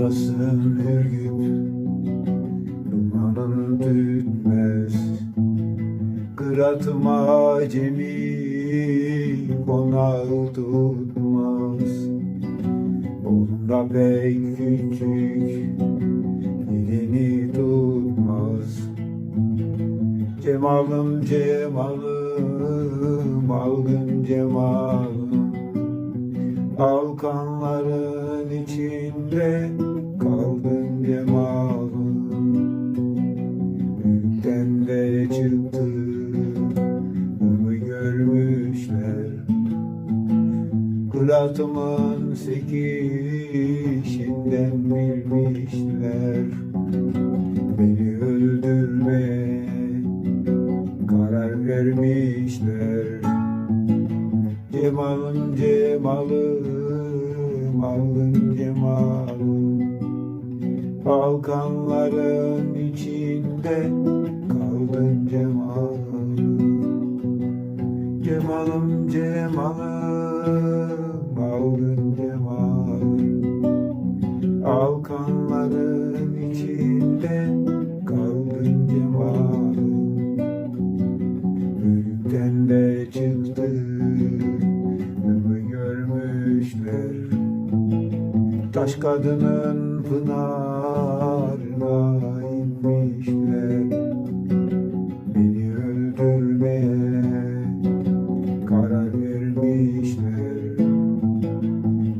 basar ürgüp Dumanın tütmez Kıratma acemi konağı tutmaz. Bolunda pek küçük tutmaz. Cemalım cemalım Algın cemalım. Balkanları Alkanların içinde kaldın cemalım Büyükten de çıktı Ömü görmüşler. Kıratımın sekişinden bilmişler. Beni öldürmeye karar vermişler. Cemalım cemalım alın cemalım Balkanların içinde kaldın cemalım Cemalım cemalım alın Kadının pınarına inmişler. Beni öldürmeye karar vermişler.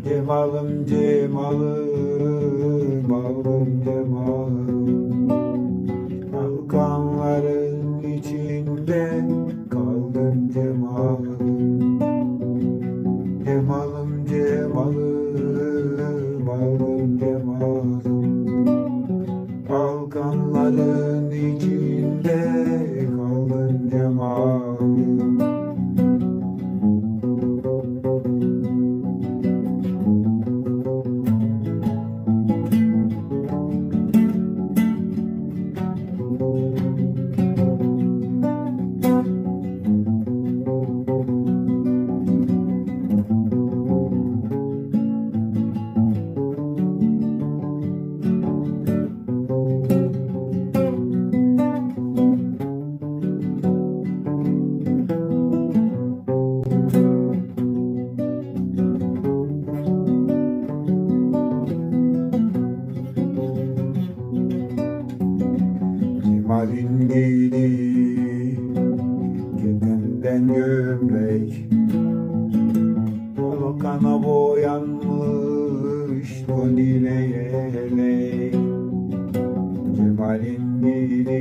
Cemalım cemalım aldım cemalım. Balkanların içinde kaldım cemalım. Cemalım cemalım tomorrow. Gömlek Balkana boyanmış Kondile yelek Cemal'in giydi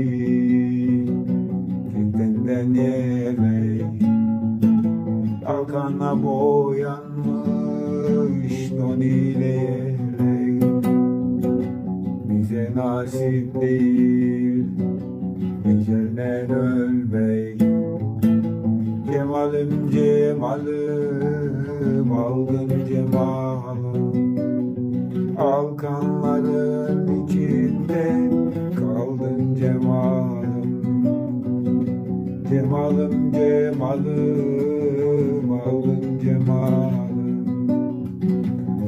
Ketenden yelek Balkana boyanmış Kondile yelek bize nasip değil Ecelden ölmek Cemalım cemalım Algın cemalım Alkanların içinde Kaldın cemalım Cemalım cemalım Algın cemalım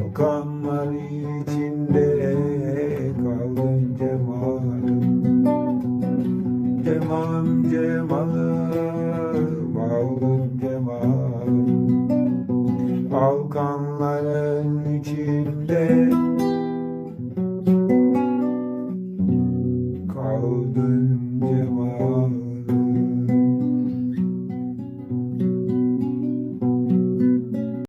Okanlar içinde var. Balkanların içinde Kaldın Cemal.